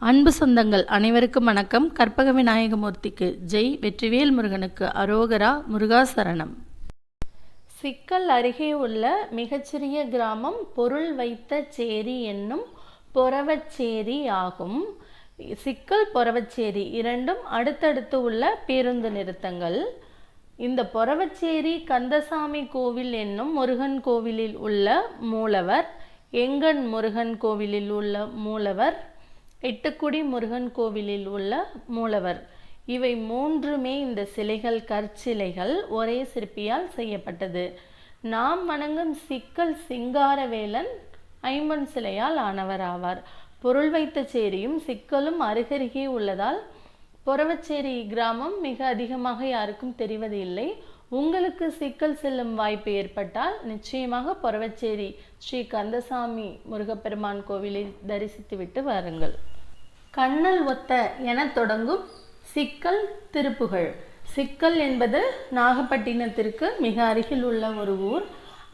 அன்பு சொந்தங்கள் அனைவருக்கும் வணக்கம். கற்பக விநாயகமூர்த்திக்கு ஜெய். வெற்றிவேல் முருகனுக்கு அரோகரா முருகாசரணம். சிக்கல் அருகே உள்ள மிகச்சிறிய கிராமம் பொருள் வைத்த சேரி என்னும் பொறவச்சேரி ஆகும். சிக்கல் பொறவச்சேரி இரண்டும் அடுத்தடுத்து உள்ள பேருந்து நிறுத்தங்கள். இந்த பொறவச்சேரி கந்தசாமி கோவில் என்னும் முருகன் கோவிலில் உள்ள மூலவர் எங்கன் முருகன் கோவிலில் உள்ள மூலவர் எட்டுக்குடி முருகன் கோவிலில் உள்ள மூலவர். இவை மூன்றுமே இந்த சிலைகள் கற்சிலைகள் ஒரே சிற்பியால் செய்யப்பட்டது. நாம் வணங்கும் சிக்கல் சிங்காரவேலன் ஐம்பன் சிலையால் ஆனவர் ஆவார். பொருள் வைத்த சேரியும் சிக்கலும் அருகருகே உள்ளதால் பொறவச்சேரி கிராமம் மிக அதிகமாக யாருக்கும் தெரிவது இல்லை. உங்களுக்கு சிக்கல் செல்லும் வாய்ப்பு ஏற்பட்டால் நிச்சயமாக பொறவச்சேரி ஸ்ரீ கந்தசாமி முருகப்பெருமான் கோவிலை தரிசித்துவிட்டு வாருங்கள். கண்ணல் ஒத்த என தொடங்கும் சிக்கல் திருப்புகள். சிக்கல் என்பது நாகப்பட்டினத்திற்கு மிக அருகில் உள்ள ஒரு ஊர்.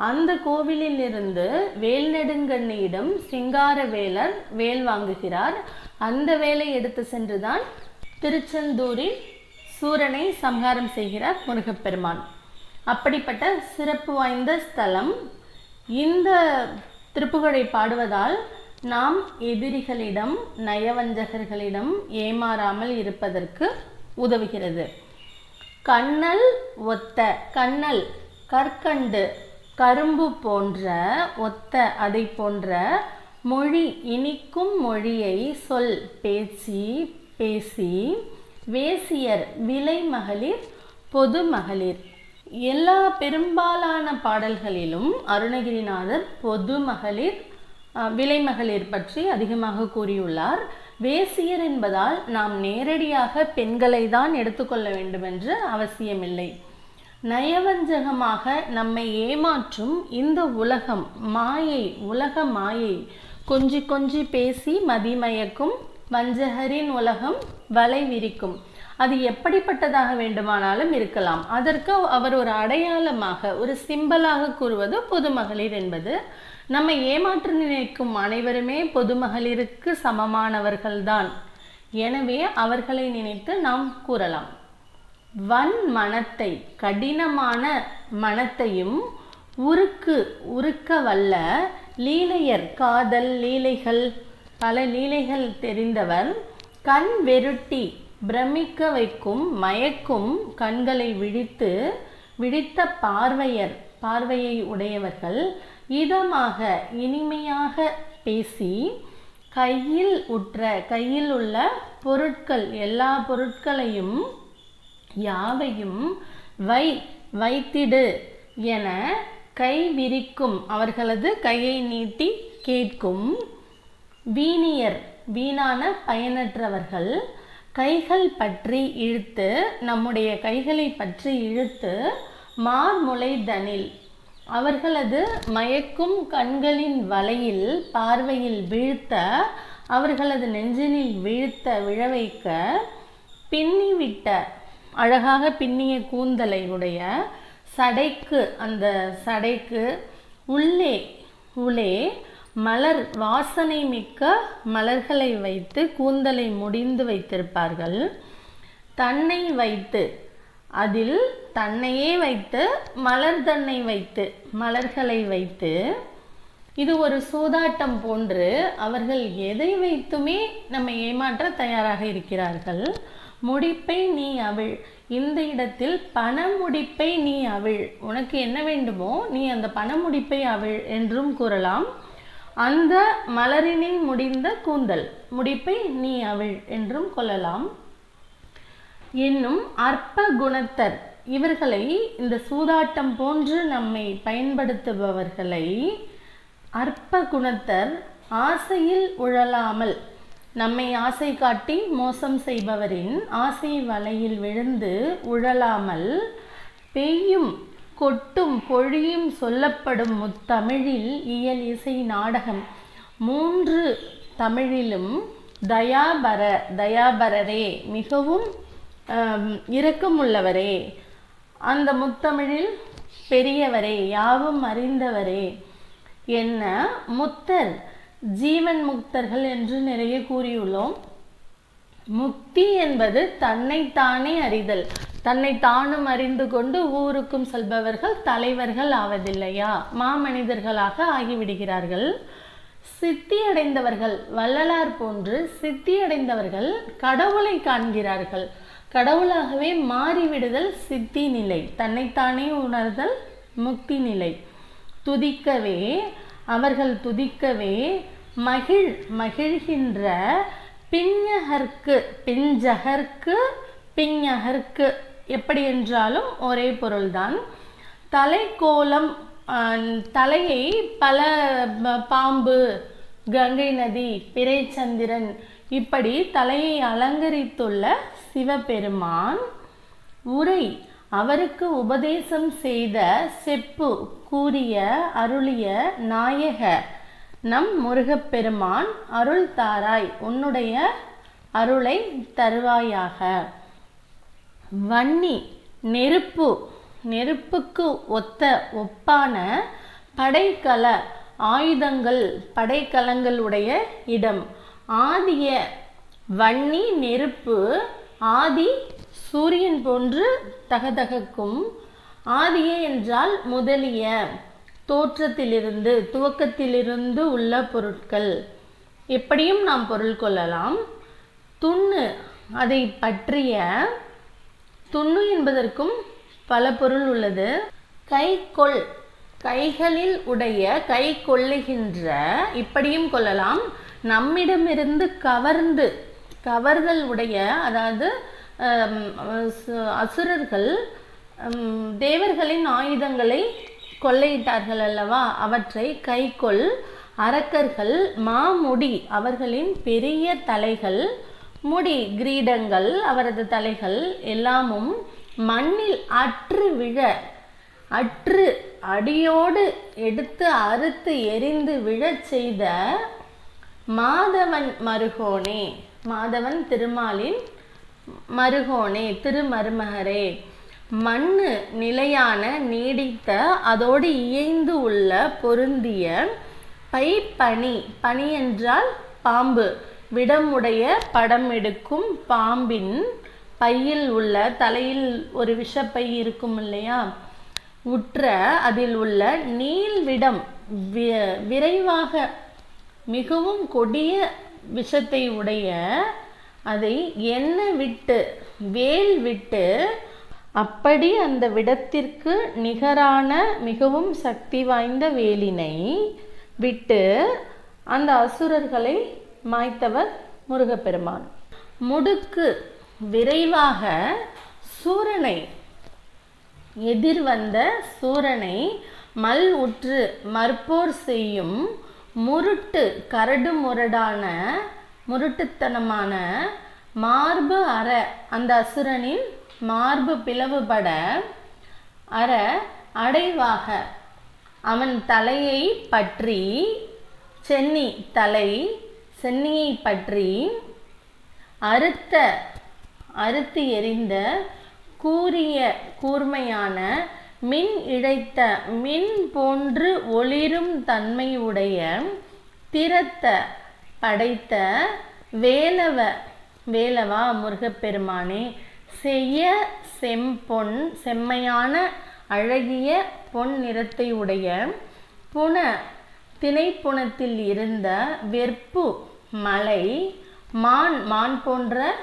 அந்த கோவிலில் இருந்து வேல்நெடுங்கண்ணியிடம் சிங்காரவேலர் வேல் வாங்குகிறார். அந்த வேலை எடுத்து சென்றுதான் திருச்செந்தூரில் சூரனை சம்ஹாரம் செய்கிறார் முருகப்பெருமான். அப்படிப்பட்ட சிறப்பு வாய்ந்த ஸ்தலம். இந்த திருப்புகழை பாடுவதால் நாம் எதிரிகளிடம் நயவஞ்சகர்களிடம் ஏமாறாமல் இருப்பதற்கு உதவுகிறது. கண்ணல் ஒத்த கண்ணல் கற்கண்டு கரும்பு போன்ற ஒத்த அதை போன்ற மொழி இனிக்கும் மொழியை சொல் பேசி பேசி வேசியர் விலை மகளிர் பொது மகளிர். எல்லா பெரும்பாலான பாடல்களிலும் அருணகிரிநாதர் பொது மகளிர் விலை மகளிர் பற்றி அதிகமாக கூறியுள்ளார். வேசியர் என்பதால் நாம் நேரடியாக பெண்களை தான் எடுத்துக்கொள்ள வேண்டும் என்று அவசியமில்லை. நயவஞ்சகமாக நம்மை ஏமாற்றும் இந்த உலகம் மாயை உலக மாயை. கொஞ்சி கொஞ்சி பேசி மதிமயக்கும் வஞ்சகரின் உலகம் வலை விரிக்கும். அது எப்படிப்பட்டதாக வேண்டுமானாலும் இருக்கலாம். அதற்கு அவர் ஒரு அடையாளமாக ஒரு சிம்பலாக கூறுவது பொதுமகளிர் என்பது. நம்மை ஏமாற்ற நினைக்கும் அனைவருமே பொதுமகளிருக்கு சமமானவர்கள்தான். எனவே அவர்களை நினைத்து நாம் கூறலாம். வன் மனத்தை கடினமான மனத்தையும் உருக்கு உருக்க வல்ல லீலையர் காதல் லீலைகள். பல லீலைகள் தெரிந்தவர் கண் வெருட்டி பிரமிக்க வைக்கும் மயக்கும் கண்களை விழித்து விழித்த பார்வையர் பார்வையை உடையவர்கள் இதமாக இனிமையாக பேசி கையில் உற்ற கையில் உள்ள பொருட்கள் எல்லா பொருட்களையும் யாவையும் வை வைத்திடு என கை விரிக்கும் அவர்களது கையை நீட்டி கேட்கும் வீணியர் வீணான பயனற்றவர்கள் கைகள் பற்றி இழுத்து நம்முடைய கைகளை பற்றி இழுத்து மார்முளைதனில் அவர்களது மயக்கும் கண்களின் வலையில் பார்வையில் வீழ்த்த அவர்களது நெஞ்சினில் வீழ்த்த விழவைக்க பின்னிவிட்ட அழகாக பின்னிய கூந்தலை உடைய சடைக்கு அந்த சடைக்கு உள்ளே உள்ளே மலர் வாசனை மிக்க மலர்களை வைத்து கூந்தலை முடிந்து வைத்திருப்பார்கள். தன்னை வைத்து அதில் தன்னையே வைத்து மலர் தன்னை வைத்து மலர்களை வைத்து இது ஒரு சூதாட்டம் போன்று அவர்கள் எதை வைத்துமே நம்மை ஏமாற்ற தயாராக இருக்கிறார்கள். முடிப்பை நீ அவள் இந்த இடத்தில் பண முடிப்பை நீ அவள். உனக்கு என்ன வேண்டுமோ நீ அந்த பண முடிப்பை அவிழ் என்றும் கூறலாம். அந்த மலரினில் முடிந்த கூந்தல் முடிப்பை நீ அவள் என்றும் கொள்ளலாம். என்னும் அற்ப குணத்தர் இவர்களை இந்த சூதாட்டம் போன்று நம்மை பயன்படுத்துபவர்களை அற்ப குணத்தர் ஆசையில் உழலாமல் நம்மை ஆசை காட்டி மோசம் செய்பவரின் ஆசை வலையில் விழுந்து உழலாமல் பெய்யும் கொட்டும் பொழியும் சொல்லப்படும் முத்தமிழில் இயல் இசை நாடகம். மூன்று தமிழிலும் தயாபர தயாபரரே மிகவும் இரக்கமுள்ளவரே. அந்த முத்தமிழில் பெரியவரே யாவும் அறிந்தவரே என்ன முத்தர் ஜீவன் முக்தர்கள் என்று நிறைய கூறியுள்ளோம். முக்தி என்பது தன்னைத்தானே அறிதல். தன்னை தானும் அறிந்து கொண்டு ஊருக்கும் செல்பவர்கள் தலைவர்கள் ஆவதில்லையா? மாமனிதர்களாக ஆகிவிடுகிறார்கள். சித்தியடைந்தவர்கள் வள்ளலார் போன்று சித்தியடைந்தவர்கள் கடவுளை காண்கிறார்கள். கடவுளாகவே மாறிவிடுதல் சித்தி நிலை தன்னைத்தானே உணர்தல் முக்தி நிலை. துதிக்கவே அவர்கள் துதிக்கவே மகிழ் மகிழ்கின்ற பிஞ்சகர்க்கு பிஞ்சகர்க்கு பிஞ்சகர்க்கு எப்படி என்றாலும் ஒரே பொருள்தான். தலைக்கோலம் தலையை பல பாம்பு கங்கை நதி பிறைச்சந்திரன் இப்படி தலையை அலங்கரித்துள்ள சிவபெருமான் உரை அவருக்கு உபதேசம் செய்த செப்பு கூறிய அருளிய நாயக நம் முருகப்பெருமான் அருள் தாராய் உன்னுடைய அருளை தருவாயாக. வன்னி நெருப்பு. நெருப்புக்கு ஒத்த ஒப்பான படைக்கல ஆயுதங்கள் படைக்கலங்களுடைய இடம். ஆதிய வன்னி நெருப்பு ஆதி சூரியன் போன்று தகதகக்கும். ஆதிய என்றால் முதலிய தோற்றத்திலிருந்து துவக்கத்திலிருந்து உள்ள பொருட்கள். எப்படியும் நாம் பொருள் கொள்ளலாம். துண்ணு அதை பற்றிய துண்ணு என்பதற்கும் பல பொருள் உள்ளது. கைக்கொள் கைகளில் உடைய கை கொள்ளுகின்ற இப்படியும் கொள்ளலாம். நம்மிடமிருந்து கவர்ந்து கவர்தல் உடைய அதாவது அசுரர்கள் தேவர்களின் ஆயுதங்களை கொள்ளையிட்டார்கள் அல்லவா? அவற்றை கைக்கொள் அரக்கர்கள் மாமுடி அவர்களின் பெரிய தலைகள் முடி கிரீடங்கள் அவரது தலைகள் எல்லாமும் மண்ணில் அற்று விழ அற்று அடியோடு எடுத்து அறுத்து எரிந்து விழச் செய்த மாதவன் மருகோனே மாதவன் திருமாலின் மருகோனே திருமருமகரே. மண்ணு நிலையான நீடித்த அதோடு இயைந்து உள்ள பொருந்திய பை பனி பனி என்றால் பாம்பு. விடமுடைய படம் எடுக்கும் பாம்பின் பையில் உள்ள தலையில் ஒரு விஷப்பை இருக்கும் இல்லையா? உற்ற அதில் உள்ள நீள்விடம் விரைவாக மிகவும் கொடிய விஷத்தை உடைய அதை என்ன விட்டு வேல் விட்டு அப்படி அந்த விடத்திற்கு நிகரான மிகவும் சக்தி வாய்ந்த வேலினை விட்டு அந்த அசுரர்களை மாய்த்தவர் முருகப்பெருமான். முடுக்கு விரைவாக சூரனை எதிர் வந்த சூரனை மல் உற்று மற்போர் செய்யும் முருட்டு கரடு முரடான முருட்டுத்தனமான மார்பு அற அந்த அசுரனின் மார்பு பிளவுபட அற அடைவாக அவன் தலையை பற்றி சென்னி தலை சென்னியை பற்றி அறுத்த அறுத்து எரிந்த கூரிய கூர்மையான மின் இழைத்த மின் போன்று ஒளிரும் தன்மையுடைய திறத்த படைத்த வேலவ வேலவா முருகப்பெருமானே செய்ய செம்பொன் செம்மையான அழகிய பொன் நிறத்தை உடைய புன திணைப்புணத்தில் இருந்த வெற்பு மலை மான் மான் போன்ற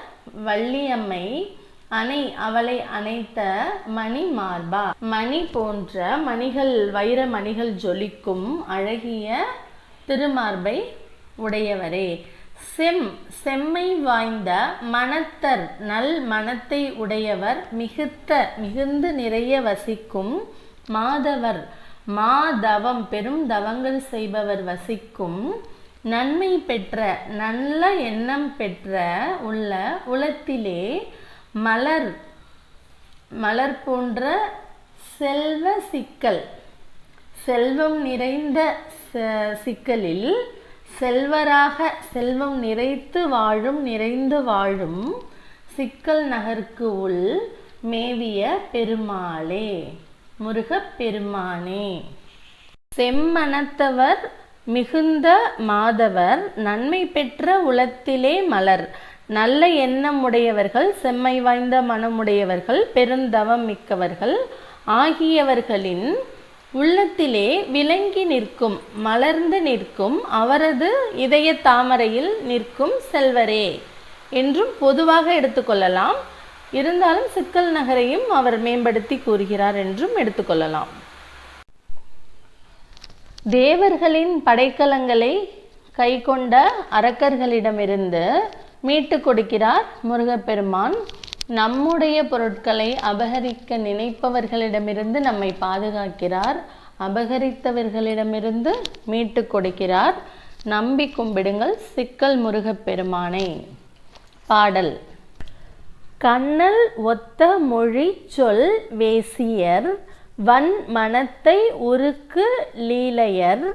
வள்ளியம்மை அணை அவளை அணைத்த மணி மார்பா. மணி போன்ற மணிகள் வைர மணிகள் ஜொலிக்கும் அழகிய திருமார்பை உடையவரே. செம் செம்மை வாய்ந்த மனத்தர் நல் மனத்தை உடையவர் மிகுத்த மிகுந்து நிறைய வசிக்கும் மாதவர். மாதவம் பெரும் தவங்கள் செய்பவர் வசிக்கும் நன்மை பெற்ற நல்ல எண்ணம் பெற்ற உள்ள உலத்திலே மலர் மலர் போன்ற செல்வ சிக்கல் செல்வம் நிறைந்த சிக்கலில் செல்வராக செல்வம் நிறைத்து வாழும் நிறைந்து வாழும் சிக்கல் நகருக்கு உள் மேவிய பெருமாளே முருகப் பெருமானே. செம்மனத்தவர் மிகுந்த மாதவர் நன்மை பெற்ற உளத்திலே மலர். நல்ல எண்ணம் உடையவர்கள் செம்மை வாய்ந்த மனமுடையவர்கள் பெருந்தவம் மிக்கவர்கள் ஆகியவர்களின் உள்ளத்திலே விளங்கி நிற்கும் மலர்ந்து நிற்கும் அவரது இதய தாமரையில் நிற்கும் செல்வரே என்றும் பொதுவாக எடுத்துக்கொள்ளலாம் இருந்தாலும் சிக்கல் நகரையும் அவர் மேம்படுத்தி கூறுகிறார் என்றும் எடுத்துக்கொள்ளலாம் தேவர்களின் படைக்கலங்களை கைக்கொண்ட அரக்கர்களிடமிருந்து மீட்டு கொடுக்கிறார் முருகப்பெருமான். நம்முடைய பொருட்களை அபகரிக்க நினைப்பவர்களிடமிருந்து நம்மை பாதுகாக்கிறார். அபகரித்தவர்களிடமிருந்து மீட்டு கொடுக்கிறார். நம்பி கும்பிடுங்கள் சிக்கல் முருகப்பெருமானை. பாடல். கண்ணல் ஒத்த மொழி சொல் வேசியர் வன் மனத்தை உருக்கு லீலையர்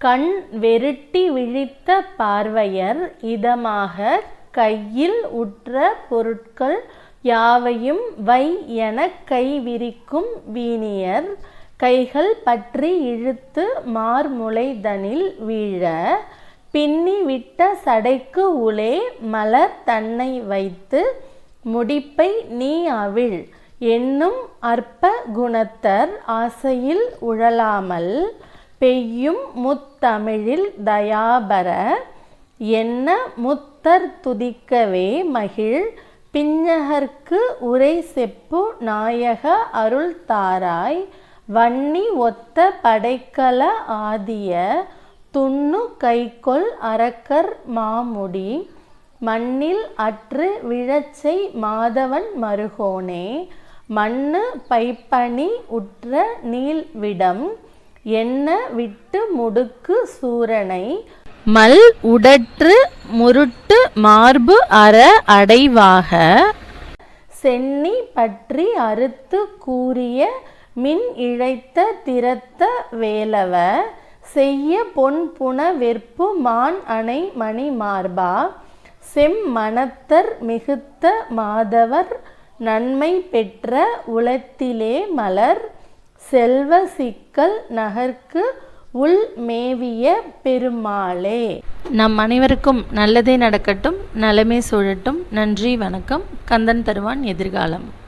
கண் வெருட்டி விழித்த பார்வையர் இதமாக கையில் உற்ற பொருட்கள் யாவையும் வை என கை விரிக்கும் வீணியர் கைகள் பற்றி இழுத்து மார்முளைதனில் வீழ பின்னி விட்ட சடைக்கு உளே மலர் தன்னை வைத்து முடிப்பை நீ அவிழ் என்னும் அற்ப குணத்தர் ஆசையில் உழலாமல் பெய்யும் முத்தமிழில் தயாபர என்ன முத்தர் துதிக்கவே மகிழ் பிஞ்சகர்க்கு உரை செப்பு நாயக அருள் தாராய் வன்னி ஒத்த படைக்கல ஆதிய துண்ணு கைக்கொள் அரக்கர் மாமுடி மண்ணில் அற்று விழச்சை மாதவன் மருகோனே மண்ணு பைப்பணி உற்ற நீள்விடம் என்ன விட்டு முடுக்கு சூரனை மல் உடற்று முருட்டு மார்பு அற அடைவாக சென்னி பற்றி அறுத்து கூறிய மின் இழைத்த திறத்த வேலவ செய்ய பொன் புன வெற்பு மான் அணை மணி மார்பா செம் மணத்தர் மிகுத்த மாதவர் நன்மை பெற்ற உளத்திலே மலர் செல்வ சிக்கல் நகர்க்கு உள் மேவிய பெருமாளே. நம் அனைவருக்கும் நல்லதே நடக்கட்டும் நலமே சூழட்டும். நன்றி வணக்கம். கந்தன் தருவான் எதிர்காலம்.